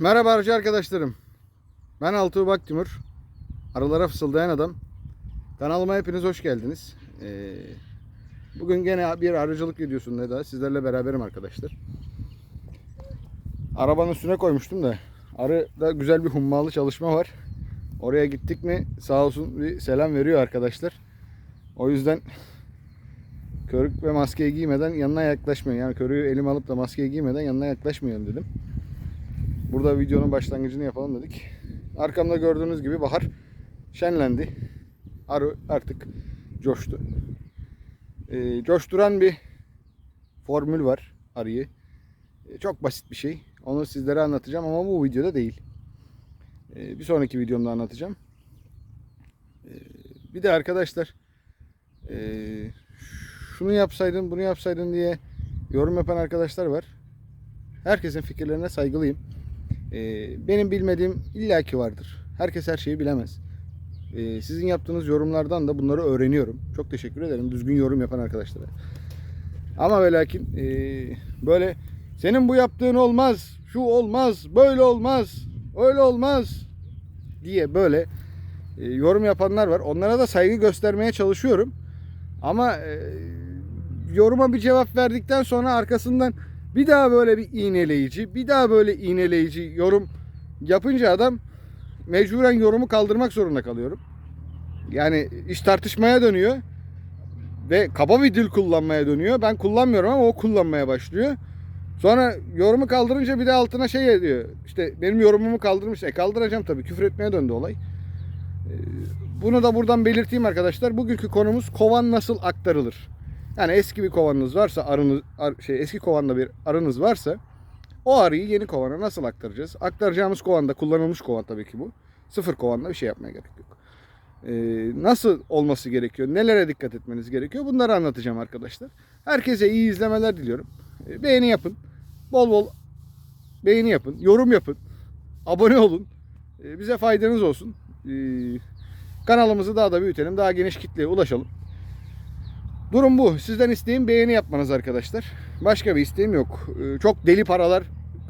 Merhaba arıcı arkadaşlarım. Ben Altuğ Baktimur. Arılara fısıldayan adam. Kanalıma hepiniz hoş geldiniz. Ee, bugün gene bir arıcılık videosunda da sizlerle beraberim arkadaşlar. Arabanın üstüne koymuştum da arıda güzel bir hummalı çalışma var. Oraya gittik mi sağ olsun bir selam veriyor arkadaşlar. O yüzden körük ve maskeyi giymeden yanına yaklaşmayın. Yani körüğü elime alıp da maskeyi giymeden yanına yaklaşmayalım dedim. Burada videonun başlangıcını yapalım dedik. Arkamda gördüğünüz gibi bahar şenlendi. Arı artık coştu. Ee, coşturan bir formül var arıyı. Ee, çok basit bir şey. Onu sizlere anlatacağım ama bu videoda değil. Ee, bir sonraki videomda anlatacağım. Ee, bir de arkadaşlar ee, şunu yapsaydın bunu yapsaydın diye yorum yapan arkadaşlar var. Herkesin fikirlerine saygılıyım. Ee, benim bilmediğim illaki vardır. Herkes her şeyi bilemez. Ee, sizin yaptığınız yorumlardan da bunları öğreniyorum. Çok teşekkür ederim düzgün yorum yapan arkadaşlara. Ama ve lakin ee, böyle senin bu yaptığın olmaz, şu olmaz, böyle olmaz, öyle olmaz diye böyle yorum yapanlar var. Onlara da saygı göstermeye çalışıyorum. Ama yoruma bir cevap verdikten sonra arkasından bir daha böyle bir iğneleyici, bir daha böyle iğneleyici yorum yapınca adam mecburen yorumu kaldırmak zorunda kalıyorum. Yani iş tartışmaya dönüyor ve kaba bir dil kullanmaya dönüyor. Ben kullanmıyorum ama o kullanmaya başlıyor. Sonra yorumu kaldırınca bir de altına şey diyor. İşte benim yorumumu kaldırmış. E kaldıracağım tabii. Küfür etmeye döndü olay. Ee, Bunu da buradan belirteyim arkadaşlar. Bugünkü konumuz kovan nasıl aktarılır? Yani eski bir kovanınız varsa arınız ar- şey eski kovanda bir arınız varsa o arıyı yeni kovana nasıl aktaracağız? Aktaracağımız kovanda kullanılmış kovan tabii ki bu. Sıfır kovanda bir şey yapmaya gerek yok. Ee, nasıl olması gerekiyor? Nelere dikkat etmeniz gerekiyor? Bunları anlatacağım arkadaşlar. Herkese iyi izlemeler diliyorum. Ee, beğeni yapın. Bol bol beğeni yapın. Yorum yapın. Abone olun. Ee, bize faydanız olsun. Ee, kanalımızı daha da büyütelim. Daha geniş kitleye ulaşalım. Durum bu. Sizden isteğim beğeni yapmanız arkadaşlar. Başka bir isteğim yok. Ee, Çok deli paralar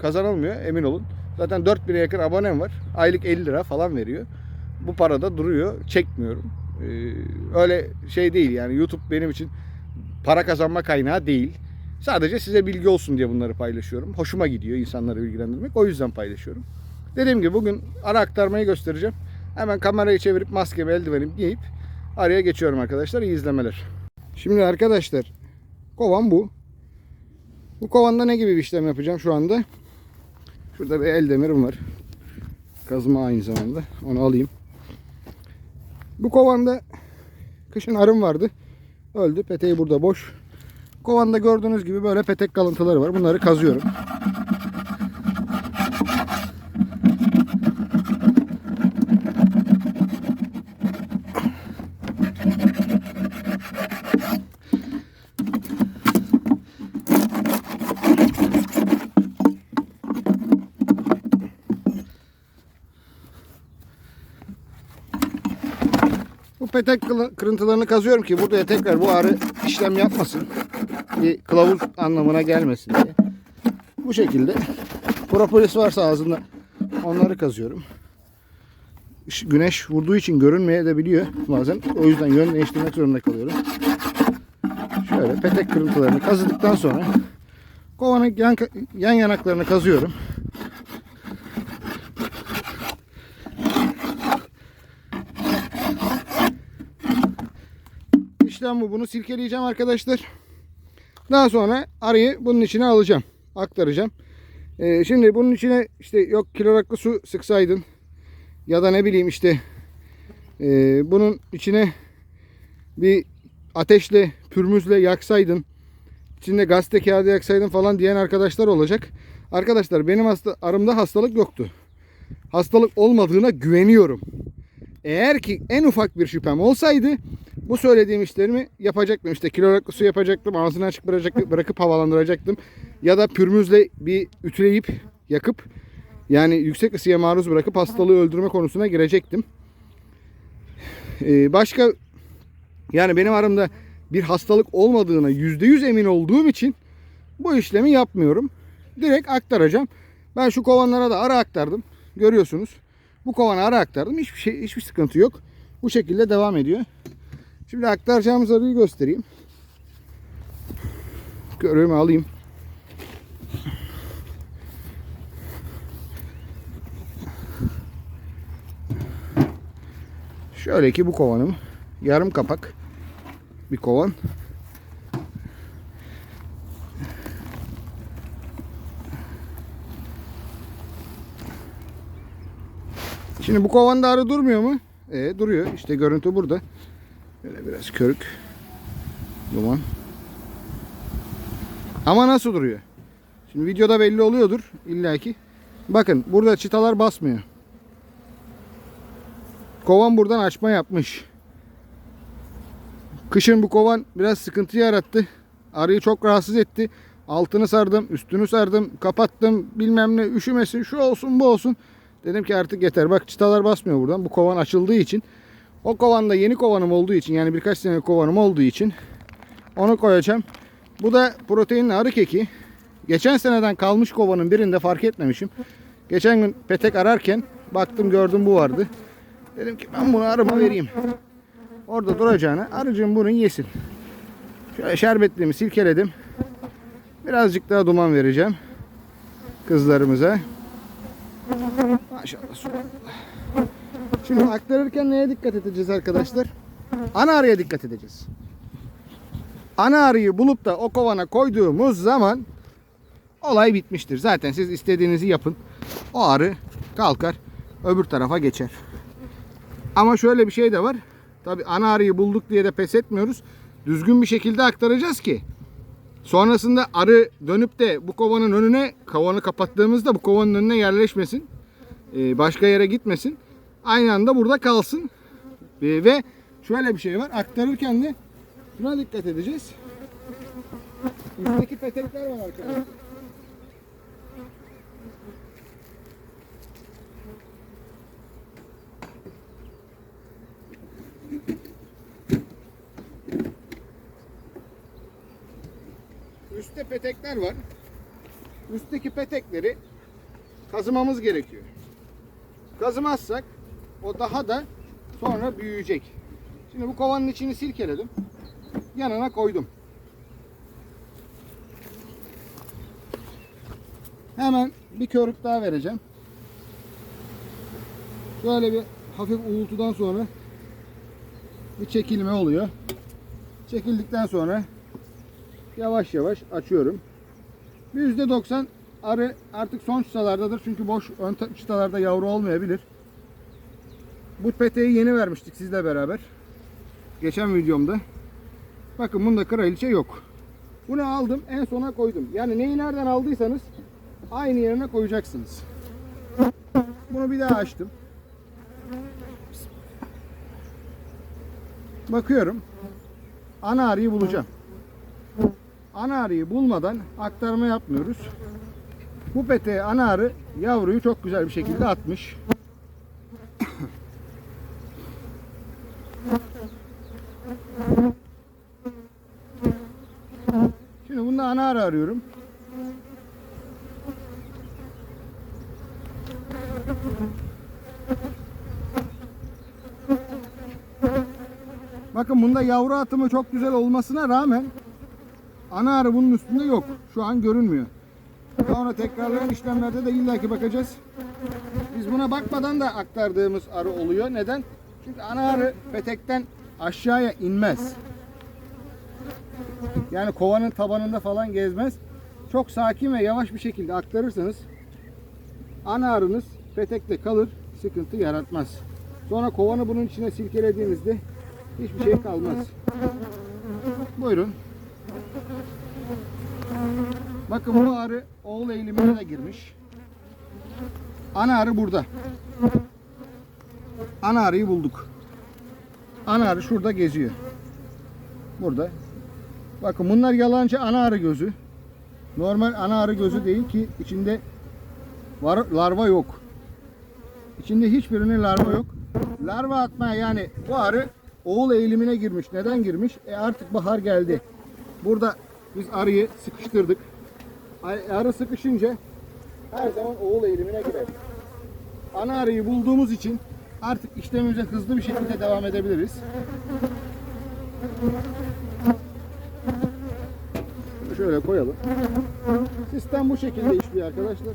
kazanılmıyor emin olun. Zaten 4000'e yakın abonem var. Aylık 50 lira falan veriyor. Bu para da duruyor. Çekmiyorum. Ee, Öyle şey değil yani YouTube benim için para kazanma kaynağı değil. Sadece size bilgi olsun diye bunları paylaşıyorum. Hoşuma gidiyor insanları bilgilendirmek. O yüzden paylaşıyorum. Dediğim gibi bugün ara aktarmayı göstereceğim. Hemen kamerayı çevirip maskemi eldivenimi giyip araya geçiyorum arkadaşlar. İyi izlemeler. Şimdi arkadaşlar kovan bu. Bu kovanda ne gibi bir işlem yapacağım şu anda? Şurada bir el demirim var. Kazma aynı zamanda. Onu alayım. Bu kovanda kışın arım vardı. Öldü. Peteği burada boş. Kovanda gördüğünüz gibi böyle petek kalıntıları var. Bunları kazıyorum. Petek kırıntılarını kazıyorum ki burada tekrar bu arı işlem yapmasın. Bir kılavuz anlamına gelmesin diye. Bu şekilde propolis varsa ağzında onları kazıyorum. Güneş vurduğu için görünmeye de biliyor bazen. O yüzden yön değiştirmek zorunda kalıyorum. Şöyle petek kırıntılarını kazıdıktan sonra kovanın yan, yan yanaklarını kazıyorum. İşlem bu. Bunu silkeleyeceğim arkadaşlar. Daha sonra arıyı bunun içine alacağım. Aktaracağım. Ee, şimdi bunun içine işte yok kloraklı su sıksaydın. Ya da ne bileyim işte e, bunun içine bir ateşle pürmüzle yaksaydın. içinde gazete kağıdı yaksaydın falan diyen arkadaşlar olacak. Arkadaşlar benim hasta, arımda hastalık yoktu. Hastalık olmadığına güveniyorum. Eğer ki en ufak bir şüphem olsaydı bu söylediğim işlerimi yapacaktım. İşte kloraklı su yapacaktım. Ağzını açık bırakacaktım, bırakıp havalandıracaktım. Ya da pürmüzle bir ütüleyip yakıp yani yüksek ısıya maruz bırakıp hastalığı öldürme konusuna girecektim. Ee, başka yani benim aramda bir hastalık olmadığına %100 emin olduğum için bu işlemi yapmıyorum. Direkt aktaracağım. Ben şu kovanlara da ara aktardım. Görüyorsunuz. Bu kovana ara aktardım. Hiçbir şey hiçbir sıkıntı yok. Bu şekilde devam ediyor. Şimdi aktaracağımız arıyı göstereyim. Görüğümü alayım. Şöyle ki bu kovanım yarım kapak bir kovan. Şimdi bu kovanda arı durmuyor mu? E duruyor. İşte görüntü burada. Böyle biraz körük. Duman. Ama nasıl duruyor? Şimdi videoda belli oluyordur illaki. Bakın burada çıtalar basmıyor. Kovan buradan açma yapmış. Kışın bu kovan biraz sıkıntı yarattı. Arıyı çok rahatsız etti. Altını sardım, üstünü sardım, kapattım. Bilmem ne üşümesin, şu olsun, bu olsun. Dedim ki artık yeter. Bak çıtalar basmıyor buradan. Bu kovan açıldığı için. O kovanda yeni kovanım olduğu için yani birkaç sene kovanım olduğu için onu koyacağım. Bu da proteinli arı keki. Geçen seneden kalmış kovanın birinde fark etmemişim. Geçen gün petek ararken baktım gördüm bu vardı. Dedim ki ben bunu arıma vereyim. Orada duracağına arıcım bunu yesin. Şöyle şerbetliğimi silkeledim. Birazcık daha duman vereceğim. Kızlarımıza. Maşallah. Şimdi aktarırken neye dikkat edeceğiz arkadaşlar? Ana arıya dikkat edeceğiz. Ana arıyı bulup da o kovana koyduğumuz zaman olay bitmiştir. Zaten siz istediğinizi yapın. O arı kalkar öbür tarafa geçer. Ama şöyle bir şey de var. Tabi ana arıyı bulduk diye de pes etmiyoruz. Düzgün bir şekilde aktaracağız ki sonrasında arı dönüp de bu kovanın önüne kovanı kapattığımızda bu kovanın önüne yerleşmesin. Ee, başka yere gitmesin. Aynı anda burada kalsın. Ee, Ve şöyle bir şey var. Aktarırken de şuna dikkat edeceğiz. Üstteki petekler var arkadaşlar. Üstte petekler var. Üstteki petekleri kazımamız gerekiyor. Kazımazsak o daha da sonra büyüyecek. Şimdi bu kovanın içini silkeledim. Yanına koydum. Hemen bir körük daha vereceğim. Şöyle bir hafif uğultudan sonra bir çekilme oluyor. Çekildikten sonra yavaş yavaş açıyorum. %90 arı artık son çıtalardadır. Çünkü boş ön ta- çıtalarda yavru olmayabilir. Bu peteği yeni vermiştik sizle beraber. Geçen videomda. Bakın bunda kraliçe yok. Bunu aldım en sona koydum. Yani neyi nereden aldıysanız aynı yerine koyacaksınız. Bunu bir daha açtım. Bakıyorum. Ana arıyı bulacağım. Ana arıyı bulmadan aktarma yapmıyoruz. Bu peteğe ana arı yavruyu çok güzel bir şekilde atmış. Şimdi bunda ana arı arıyorum. Bakın bunda yavru atımı çok güzel olmasına rağmen ana arı bunun üstünde yok. Şu an görünmüyor. Sonra tekrarlayan işlemlerde de illaki bakacağız. Biz buna bakmadan da aktardığımız arı oluyor. Neden? Çünkü ana arı petekten aşağıya inmez. Yani kovanın tabanında falan gezmez. Çok sakin ve yavaş bir şekilde aktarırsanız ana arınız petekte kalır, sıkıntı yaratmaz. Sonra kovanı bunun içine silkelediğinizde hiçbir şey kalmaz. Buyurun. Bakın bu arı oğul eğilimine de girmiş. Ana arı burada. Ana arıyı bulduk. Ana arı şurada geziyor. Burada. Bakın bunlar yalancı ana arı gözü. Normal ana arı gözü değil ki içinde var, larva yok. İçinde hiçbirinin larva yok. Larva atmaya yani bu arı oğul eğilimine girmiş. Neden girmiş? E artık bahar geldi. Burada biz arıyı sıkıştırdık. Arı sıkışınca her zaman oğul eğilimine girer. Ana arıyı bulduğumuz için artık işlemimize hızlı bir şekilde devam edebiliriz. Şöyle koyalım. Sistem bu şekilde işliyor arkadaşlar.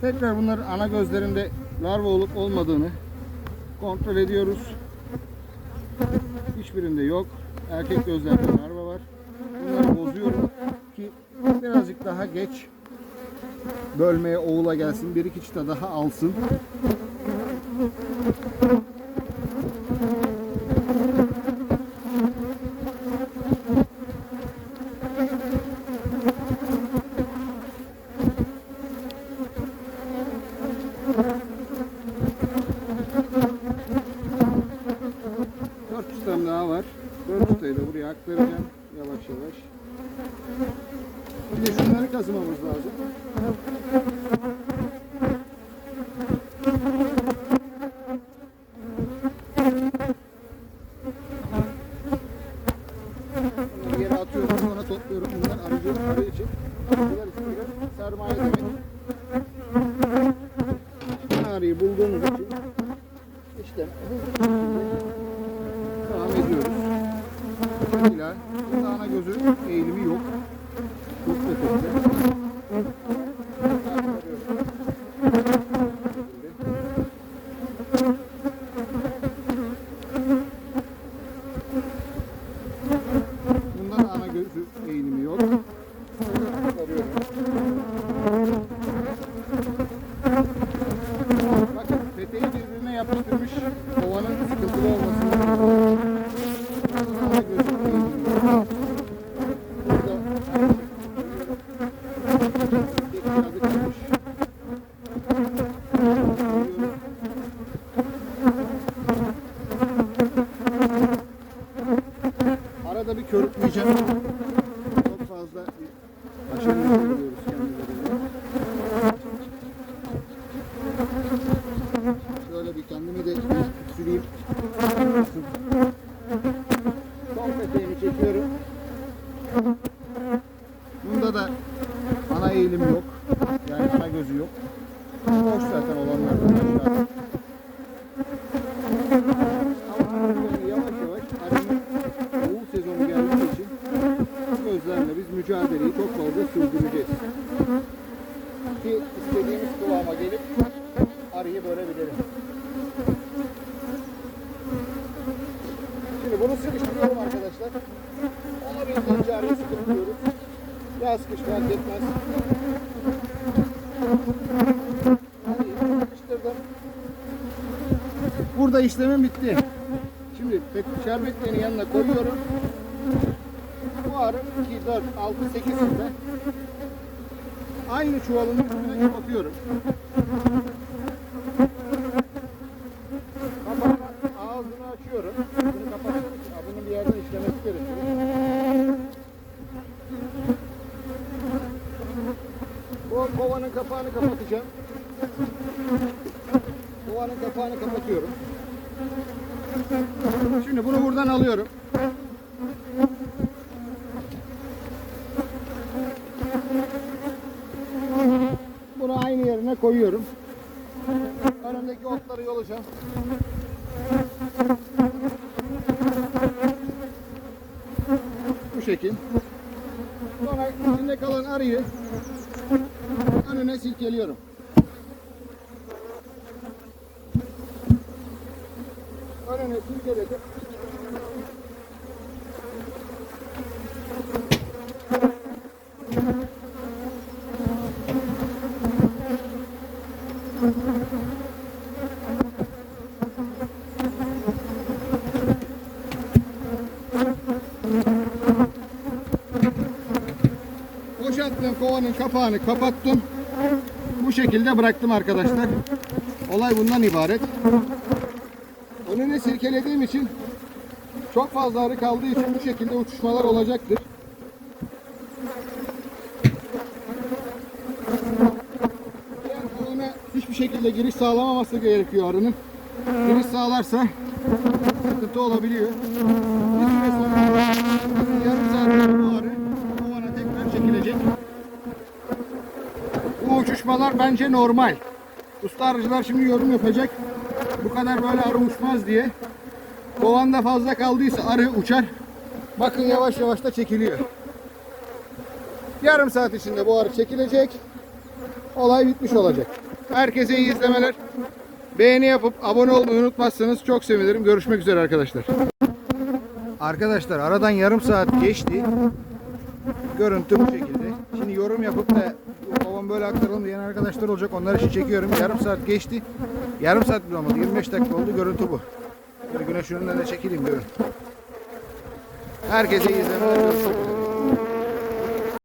Tekrar bunların ana gözlerinde larva olup olmadığını kontrol ediyoruz. Hiçbirinde yok. Erkek gözlerde larva var. Bunları bozuyorum ki birazcık daha geç bölmeye oğula gelsin. Bir iki çıta daha alsın. Dört çıtam daha var. Dört çıtayı da buraya aktaracağım. Yavaş yavaş. Şunları kazımamız lazım. Bunları yere atıyorum, sonra topluyorum. Bunlar arıcı, arı. Sermaye demek. Bulduğumuz için işte devam ediyoruz. İla burada ana gözü eğilimi yok. Çok da kötü. Bunda da ana gözü eğilimi yok. Arıyorum. Bakın peteği birbirine yapıştırmış kovanın sıkıntılı olmasını. Ana gözü eğilimi yok. Burada tek kağıdı çıkmış. Arada bir körükleyeceğim. Çok fazla bir aşırı görüyoruz kendilerine. Şöyle bir kendimi de süreyim. Son peteğini çekiyorum. Bunda da ana eğilim yok. Yani ana gözü yok. Boş zaten olanlardan aşağıda. Ama böyle yavaş yavaş arının oğul sezonu geldiği için bu gözlerle biz mücadeleyi çok fazla sürdüreceğiz. Ki istediğimiz kıvama gelip arıyı bölebilirim. Şimdi bunu sıkıştırıyorum arkadaşlar. Olabildiğince arayı sıkıştırıyoruz. Kış fark etmez. Burada işlemim bitti. Şimdi şerbetlerini yanına koyuyorum. Bu arı 2, 4, 6, 8 inde aynı çuvalın üstüne kapatıyorum. Kapağını ağzını açıyorum. Bunu kapatıyorum ki bunun bir yerden işlemesi gerekiyor. Bu kovanın kapağını kapatacağım. Kovanın kapağını kapatıyorum. Şimdi bunu buradan alıyorum. Bunu koyuyorum. Önümdeki otları yolacağım. Bu şekil. Sonra içinde kalan arıyı önüne silkeliyorum. Önüne silkeledim. Boşalttığım kovanın kapağını kapattım. Bu şekilde bıraktım arkadaşlar. Olay bundan ibaret. Önüne sirkelediğim için çok fazla arı kaldığı için bu şekilde uçuşmalar olacaktır. Şekilde giriş sağlamaması gerekiyor arının. Giriş sağlarsa sıkıntı olabiliyor. Yarım saat bu arı kovana tekrar çekilecek. Bu uçuş uçmalar bence normal. Usta arıcılar şimdi yorum yapacak. Bu kadar böyle arı uçmaz diye. Kovanda fazla kaldıysa arı uçar. Bakın yavaş yavaş da çekiliyor. Yarım saat içinde bu arı çekilecek. Olay bitmiş olacak. Herkese iyi izlemeler. Beğeni yapıp abone olmayı unutmazsanız çok sevinirim. Görüşmek üzere arkadaşlar. Arkadaşlar aradan yarım saat geçti. Görüntü bu şekilde. Şimdi yorum yapıp da babam böyle aktaralım diyen arkadaşlar olacak. Onları için çekiyorum. Yarım saat geçti. Yarım saat bile olmadı. 25 dakika oldu. Görüntü bu. Böyle güneş önünden de çekileyim görün. Herkese iyi izlemeler. Görüşmek üzere.